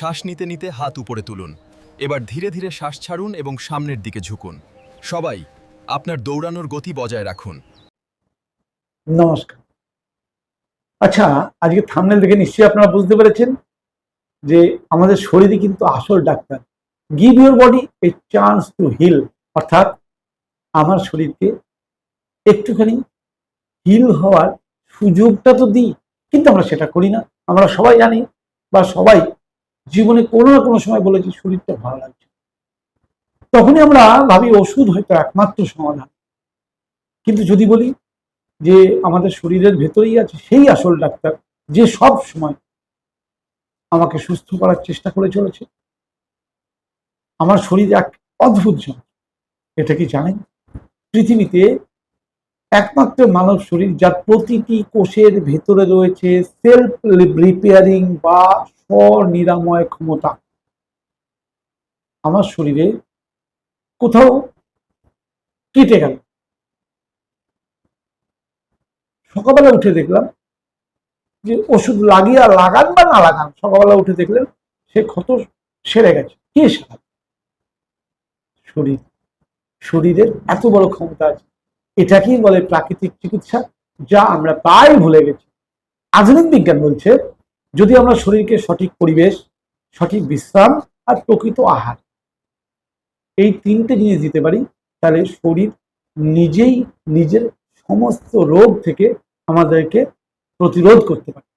শ্বাস নিতে নিতে হাত উপরে তুলুন। এবার ধীরে ধীরে শ্বাস ছাড়ুন এবং সামনের দিকে ঝুঁকুন। সবাই, আপনার দৌড়ানোর গতি বজায় রাখুন। নমস্কার। আচ্ছা আজকে থামনেল দেখে নিশ্চয়ই আপনারা বুঝতে পেরেছেন যে আমাদের শরীরে কিন্তু আসল doctor. Give your body a chance to heal অর্থাৎ আমার শরীরকে একটুখানি হিল হওয়ার সুযোগটা তো দিই, কিন্তু আমরা সেটা করি না। আমরা সবাই জানি বা সবাই জীবনে কোনো না কোনো সময় বলেছি, শরীরটা ভালো লাগছে। তখনই আমরা ভাবি, ওষুধ হয়তো একমাত্র সমাধান। কিন্তু যদি বলি যে আমাদের শরীরের ভেতরেই আছে সেই আসল ডাক্তার, যে সব সময় আমাকে সুস্থ করার চেষ্টা করে চলেছে। আমার শরীর এক অদ্ভুত যন্ত্র। এটা কি জানেন? পৃথিবীতে একমাত্র মানব শরীর যার প্রতিটি কোষের ভেতরে রয়েছে সেলফ রিপেয়ারিং বা স্বনিরাময় ক্ষমতা। আমার শরীরে কোথাও কেটে গেল। সকালবেলা উঠে দেখলাম যে ওষুধ লাগিয়ে লাগান বা না লাগান, সকালবেলা উঠে দেখলেন সে ক্ষত সেরে গেছে। কে সারাবে? শরীর। শরীরের এত বড় ক্ষমতা আছে। এটাকেই বলে প্রাকৃতিক চিকিৎসা, যা আমরা প্রায় ভুলে গেছি। আধুনিক বিজ্ঞান বলছে, যদি আমরা শরীরকে সঠিক পরিবেশ, সঠিক বিশ্রাম আর প্রকৃত আহার, এই তিনটে জিনিস দিতে পারি, তাহলে শরীর নিজেই নিজের সমস্ত রোগ থেকে আমাদেরকে প্রতিরোধ করতে পারে।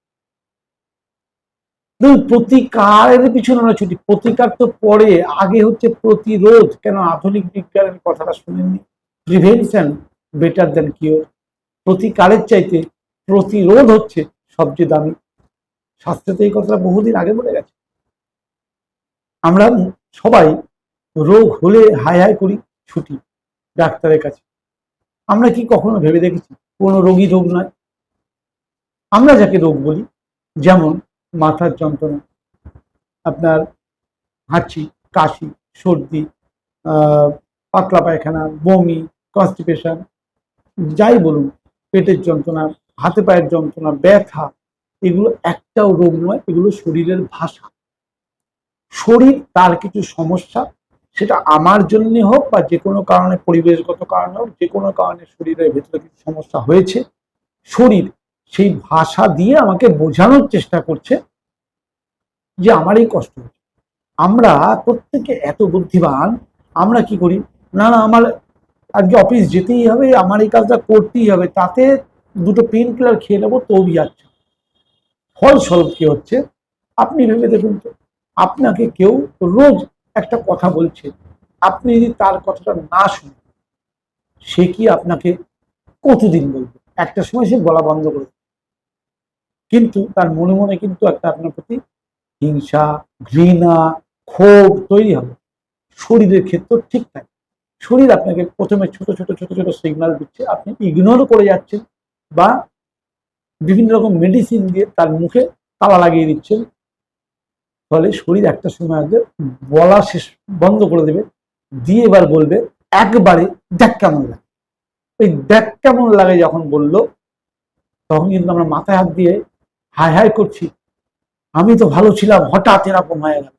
প্রতিকারের পিছনে আমরা ছুটি। প্রতিকার তো পরে, আগে হচ্ছে প্রতিরোধ। কেন? আধুনিক বিজ্ঞানের কথাটা শুনেননি। প্রিভেনশন বেটার দেন কিওর প্রতিকারের চাইতে প্রতিরোধ হচ্ছে সবচেয়ে দামি। শাস্ত্রে তো এই কথাটা বহুদিন আগে বলে গেছে। আমরা সবাই রোগ হলে হাই হাই করি, ছুটি ডাক্তারের কাছে। আমরা কি কখনো ভেবে দেখেছি কোনো রোগী রোগ নয়? আমরা যাকে রোগ বলি, যেমন মাথার যন্ত্রণা, আপনার হাঁচি, কাশি, সর্দি পাতলা পায়খানা, বমি কনস্টিপেশন যাই বলুন, পেটের যন্ত্রণা, হাতে পায়ের যন্ত্রণা, ব্যথা, এগুলো একটাও রোগ নয়, এগুলো শরীরের ভাষা। শরীর তার কিছু সমস্যা, সেটা আমার জন্য হোক বা যে কোনো কারণে, পরিবেশগত কারণে হোক, যে কোনো কারণে শরীরের ভেতরে কিছু সমস্যা হয়েছে, শরীর সেই ভাষা দিয়ে আমাকে বোঝানোর চেষ্টা করছে যে আমার এই কষ্ট হচ্ছে। আমরা প্রত্যেকে এত বুদ্ধিমান, আমরা কি করি? না না, আমার আজকে অফিস যেতেই হবে, আমার এই কাজটা করতেই হবে, তাতে দুটো পেন কিলার খেয়ে নেব তবুই যাচ্ছে ফলস্বরূপ কি হচ্ছে, আপনি ভেবে দেখুন তো, আপনাকে কেউ রোজ একটা কথা বলছে, আপনি যদি তার কথাটা না শুনেন, সে কি আপনাকে কতদিন বলবে? একটা সময় সে বলা বন্ধ করে। কিন্তু তার মনে মনে কিন্তু একটা আপনার প্রতি হিংসা, ঘৃণা, ক্ষোভ তৈরি হবে। শরীরের ক্ষেত্রে ঠিক তাই। শরীর আপনাকে প্রথমে ছোট ছোট ছোট ছোট সিগন্যাল দিচ্ছে। আপনি ইগনোর করে যাচ্ছেন বা বিভিন্ন রকম মেডিসিন দিয়ে তার মুখে তালা লাগিয়ে দিচ্ছেন। ফলে শরীর একটা সময় আগে বলা শেষ বন্ধ করে দেবে, দিয়ে এবার বলবে, একবারে দেখ কেমন লাগে। ওই দেখ কেমন লাগে যখন বলল, তখন কিন্তু আমরা মাথায় হাত দিয়ে হাই হাই করছি। আমি তো ভালো ছিলাম, হঠাৎ এরকম হয়ে গেল।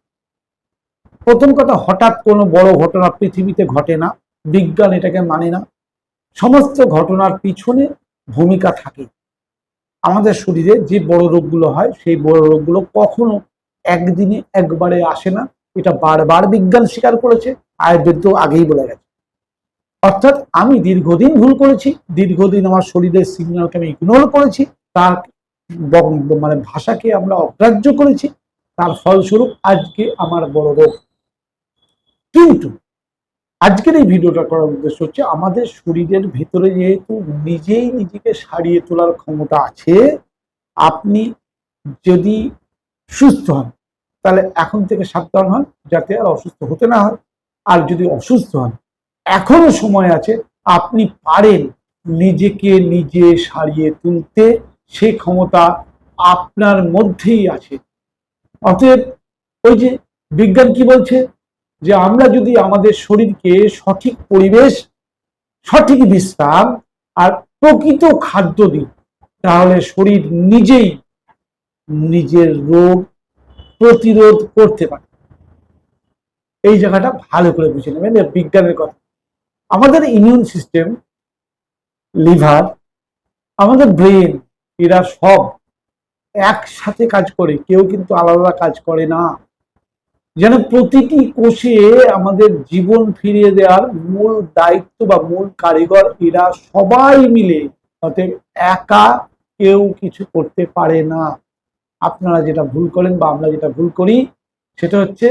প্রথম কথা, হঠাৎ কোনো বড় ঘটনা পৃথিবীতে ঘটে না, বিজ্ঞান এটাকে মানে না। সমস্ত ঘটনার পিছনে ভূমিকা থাকে। আমাদের শরীরে যে বড় রোগগুলো হয়, সেই বড় রোগগুলো কখনো একদিনে একবারে আসে না। এটা বারবার বিজ্ঞান স্বীকার করেছে, আয়ুর্বেদ তো আগেই বলে গেছে। অর্থাৎ আমি দীর্ঘদিন ভুল করেছি, দীর্ঘদিন আমার শরীরের সিগন্যালকে আমি ইগনোর করেছি, তার মানে ভাষাকে আমরা অগ্রাহ্য করেছি, তার ফলস্বরূপ আজকে আমার বড় রোগ কিন্তু আজকের এই ভিডিওটা করার উদ্দেশ্য হচ্ছে আমাদের শরীরের ভেতরে যেহেতু নিজেই নিজেকে সারিয়ে তোলার ক্ষমতা আছে, আপনি যদি সুস্থ হন, তাহলে এখন থেকে সাবধান হন যাতে আর অসুস্থ হতে না হয়। আর যদি অসুস্থ হন, এখনও সময় আছে, আপনি পারেন নিজেকে নিজে সারিয়ে তুলতে। সে ক্ষমতা আপনার মধ্যেই আছে। অতএব ওই যে বিজ্ঞান কি বলছে? যে আমরা যদি আমাদের শরীরকে সঠিক পরিবেশ, সঠিক বিশ্রাম আর প্রকৃত খাদ্য দিই, তাহলে শরীর নিজেই নিজের রোগ প্রতিরোধ করতে পারে। এই জায়গাটা ভালো করে বুঝে নেবেন বিজ্ঞানের কথা। আমাদের ইমিউন সিস্টেম লিভার আমাদের ব্রেন এরা সব একসাথে কাজ করে, কেউ কিন্তু আলাদা কাজ করে না। যেন প্রতিটি কোষে আমাদের জীবন ফিরিয়ে দেওয়ার মূল দায়িত্ব বা মূল কারিগর এরা সবাই মিলে অতএব একা কেউ কিছু করতে পারে না। আপনারা যেটা ভুল করেন বা আমরা যেটা ভুল করি, সেটা হচ্ছে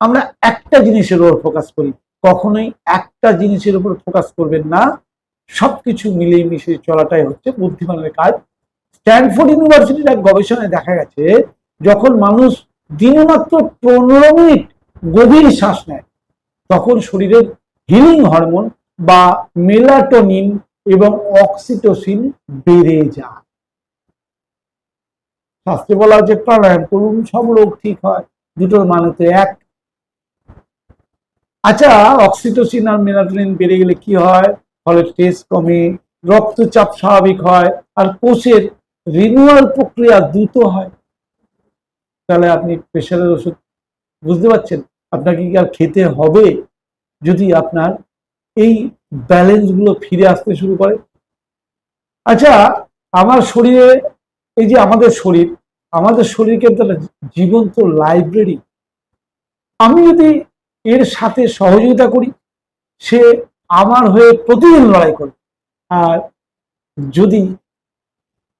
আমরা একটা জিনিসের উপর ফোকাস করি। কখনোই একটা জিনিসের উপর ফোকাস করবেন না। সবকিছু মিলিয়ে মিশিয়ে চলাটাই হচ্ছে বুদ্ধিমানের কাজ। স্ট্যানফোর্ড ইউনিভার্সিটির এক গবেষণায় দেখা গেছে, যখন মানুষ দিনে মাত্র পনেরো মিনিট গভীর শ্বাস নেয়। তখন শরীরের হিলিং হরমোন বা মেলাটোনিন এবং অক্সিটোসিন বেড়ে যায়। শাস্ত্রে বলা হচ্ছে প্রাণায়াম করুন, সব রোগ ঠিক হয়। দুটোর মানে তো এক। আচ্ছা অক্সিটোসিন আর মেলাটোনিন বেড়ে গেলে কি হয়? ফলে টেস্ট কমে, রক্তচাপ স্বাভাবিক হয়, আর কোষের রিনিউয়াল প্রক্রিয়া দ্রুত হয়। তাহলে আপনি প্রেশারের ওষুধ বুঝতে পারছেন আপনাকে কি আর খেতে হবে যদি আপনার এই ব্যালেন্সগুলো ফিরে আসতে শুরু করে? আচ্ছা আমার শরীরে, এই যে আমাদের শরীর আমাদের শরীর কিন্তু একটা জীবন্ত লাইব্রেরি আমি যদি এর সাথে সহযোগিতা করি, সে আমার হয়ে প্রতিদিন লড়াই করবে আর যদি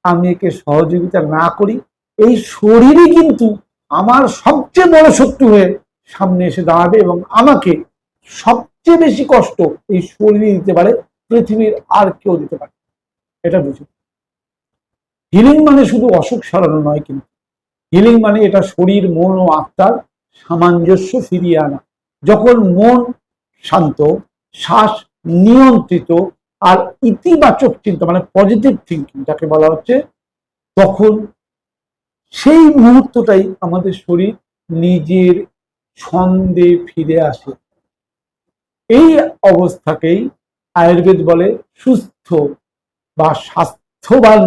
আমি একে সহযোগিতা না করি এই শরীরই কিন্তু আমার সবচেয়ে বড় শত্রু হয়ে সামনে এসে দাঁড়াবে এবং আমাকে সবচেয়ে বেশি কষ্ট এই শরীরই দিতে পারে, পৃথিবীর আর কেউ দিতে পারে এটা বুঝি হিলিং মানে শুধু অসুখ সারানো নয় কিন্তু। হিলিং মানে এটা শরীর, মন ও আত্মার সামঞ্জস্য ফিরিয়ে আনা। যখন মন শান্ত, শ্বাস নিয়ন্ত্রিত আর ইতিবাচক চিন্তা মানে পজিটিভ থিঙ্কিং যাকে বলা হচ্ছে, তখন সেই মুহূর্তটাই আমাদের শরীর নিজের ছন্দে ফিরে আসে। এই অবস্থাকেই আয়ুর্বেদ বলে সুস্থ বা স্বাস্থ্যবান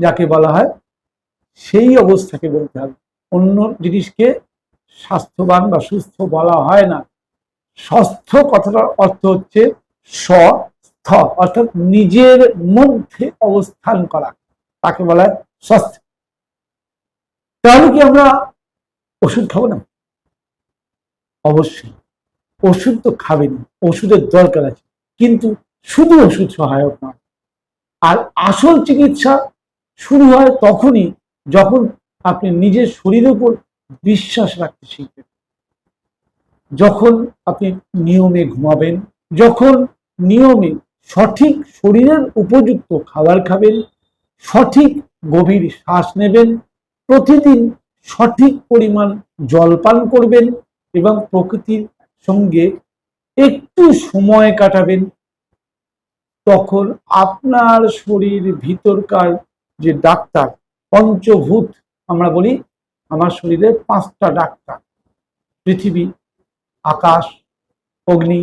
যাকে বলা হয়, সেই অবস্থাকে বলতে হবে। অন্য জিনিসকে স্বাস্থ্যবান বা সুস্থ বলা হয় না। স্বাস্থ্য কথাটার অর্থ হচ্ছে স্বস্থ, অর্থাৎ নিজের মধ্যে অবস্থান করা। তাকে বলা হয় স্বাস্থ্য তাহলে কি আমরা ওষুধ খাব না? অবশ্যই। ওষুধ তো খাবেনি, ওষুধের দরকার আছে। কিন্তু শুধু ওষুধ সহায়ক নয়। আর আসল চিকিৎসা শুরু হয় তখনই যখন আপনি নিজের শরীরের উপর বিশ্বাস রাখতে শিখবেন। যখন আপনি নিয়মে ঘুমাবেন, যখন নিয়মে সঠিক শরীরের উপযুক্ত খাবার খাবেন, সঠিক গভীর শ্বাস নেবেন প্রতিদিন সঠিক পরিমাণ জল পান করবেন এবং প্রকৃতির সঙ্গে একটু সময় কাটাবেন। তখন আপনার শরীর ভিতরকার যে ডাক্তার, পঞ্চভূত, আমরা বলি আমার শরীরে পাঁচটা ডাক্তার। পৃথিবী, আকাশ, অগ্নি,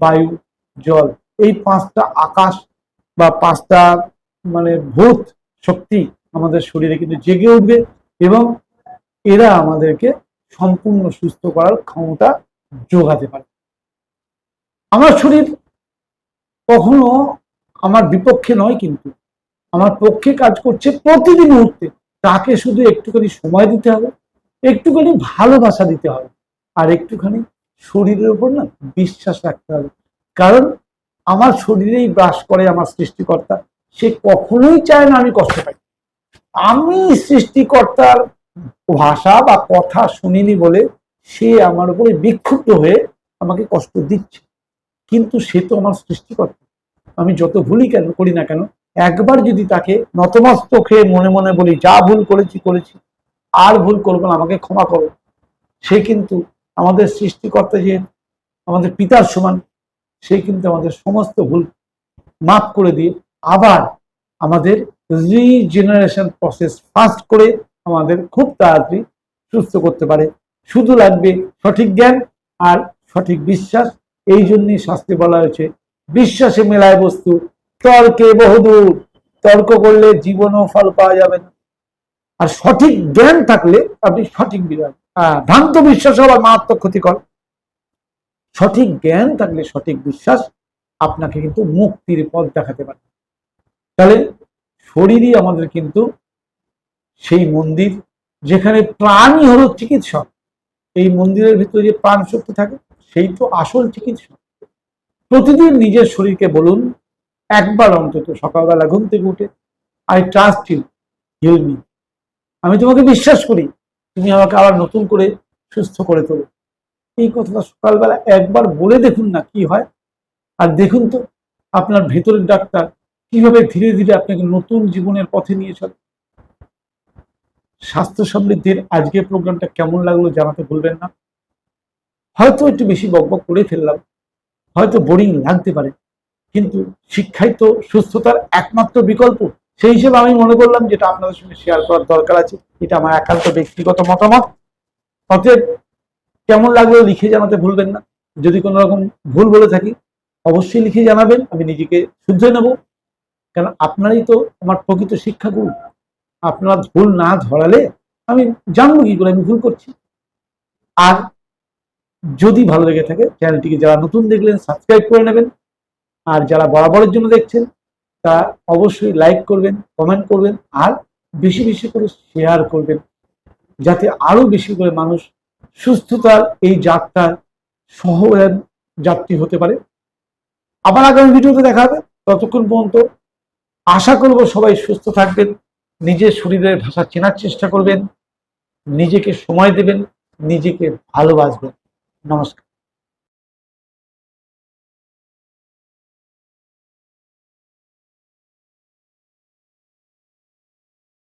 বায়ু, জল, এই পাঁচটা আকাশ বা পাঁচটা মানে ভূত, শক্তি আমাদের শরীরে কিন্তু জেগে উঠবে। এবং এরা আমাদেরকে সম্পূর্ণ সুস্থ করার ক্ষমতা যোগাতে পারে। আমার শরীর কখনো আমার বিপক্ষে নয় কিন্তু, আমার পক্ষে কাজ করছে প্রতিদিন মুহূর্তে। তাকে শুধু একটুখানি সময় দিতে হবে, একটুখানি ভালোবাসা দিতে হবে, আর একটুখানি শরীরের উপর না বিশ্বাস রাখতে হবে। কারণ আমার শরীরেই বাস করে আমার সৃষ্টিকর্তা, সে কখনোই চায় না আমি কষ্ট পাই। আমি সৃষ্টিকর্তার ভাষা বা কথা শুনিনি বলে সে আমার উপরে বিক্ষুব্ধ হয়ে আমাকে কষ্ট দিচ্ছে। কিন্তু সে তো আমার সৃষ্টিকর্তা। আমি যত ভুলই কেন করি না কেন, একবার যদি তাকে নতমস্তক হয়ে মনে মনে বলি, যা ভুল করেছি করেছি। আর ভুল করব না, আমাকে ক্ষমা করো। সে কিন্তু আমাদের সৃষ্টিকর্তা যে আমাদের পিতার সমান, সে কিন্তু আমাদের সমস্ত ভুল মাফ করে দিয়ে আবার আমাদের রিজেনারেশন প্রসেস ফাস্ট করে আমাদের খুব তাড়াতাড়ি সুস্থ করতে পারে। শুধু লাগবে সঠিক জ্ঞান আর সঠিক বিশ্বাস। এই জন্যই শাস্তি বলা হয়েছে বিশ্বাসে মেলায় বস্তু তর্কে বহুদূর। তর্ক করলে জীবনও ফল পাওয়া যাবে না। আর সঠিক জ্ঞান থাকলে আপনি সঠিক আহ, ভ্রান্ত বিশ্বাস আবার মারাত্মক ক্ষতিকর। সঠিক জ্ঞান থাকলে সঠিক বিশ্বাস আপনাকে কিন্তু মুক্তির পথ দেখাতে পারে। তাহলে শরীরই আমাদের কিন্তু সেই মন্দির যেখানে প্রাণই হলো চিকিৎসক। এই মন্দিরের ভিতরে যে প্রাণ শক্তি থাকে, সেই তো আসল চিকিৎসক। প্রতিদিন নিজের শরীরকে বলুন, একবার অন্তত সকালবেলা ঘুম থেকে উঠে, I trust you, heal me. আমি তোমাকে বিশ্বাস করি, তুমি আমাকে আবার নতুন করে সুস্থ করে তোলো। এই কথাটা সকালবেলা একবার বলে দেখুন না কি হয়। আর দেখুন তো, আপনার ভেতরের ডাক্তার কীভাবে ধীরে ধীরে আপনাকে নতুন জীবনের পথে নিয়ে চলে? স্বাস্থ্য সমৃদ্ধির আজকের প্রোগ্রামটা কেমন লাগল জানাতে ভুলবেন না। হয়তো একটু বেশি বকবক করে ফেললাম, হয়তো বোরিং লাগতে পারে, কিন্তু শিক্ষাই তো সুস্থতার একমাত্র বিকল্প। সেই হিসেবে আমি মনে করলাম যেটা আপনাদের সঙ্গে শেয়ার করার দরকার আছে, এটা আমার একান্ত ব্যক্তিগত মতামত। অতএব কেমন লাগল লিখে জানাতে ভুলবেন না। যদি কোনো রকম ভুল বলে থাকি, অবশ্যই লিখে জানাবেন, আমি নিজেকে শুদ্ধ নেব। কেন আপনারই তো আমার প্রকৃত শিক্ষাগুরু। আপনারা ভুল না ধরালে আমি জানব কি করে, আমি ভুল করছি। আর যদি ভালো লেগে থাকে, চ্যানেলটিকে যারা নতুন দেখলেন সাবস্ক্রাইব করে নেবেন। আর যারা বরাবরের জন্য দেখছেন, তা অবশ্যই লাইক করবেন কমেন্ট করবেন, আর বেশি বেশি করে শেয়ার করবেন। যাতে আরও বেশি করে মানুষ সুস্থতার এই যাত্রার সহ যাত্রী হতে পারে। আবার আগামী ভিডিওতে দেখা হবে। ততক্ষণ পর্যন্ত আশা করব সবাই সুস্থ থাকবেন, নিজের শরীরের ভাষা চেনার চেষ্টা করবেন, নিজেকে সময় দেবেন, নিজেকে ভালোবাসবেন। নমস্কার।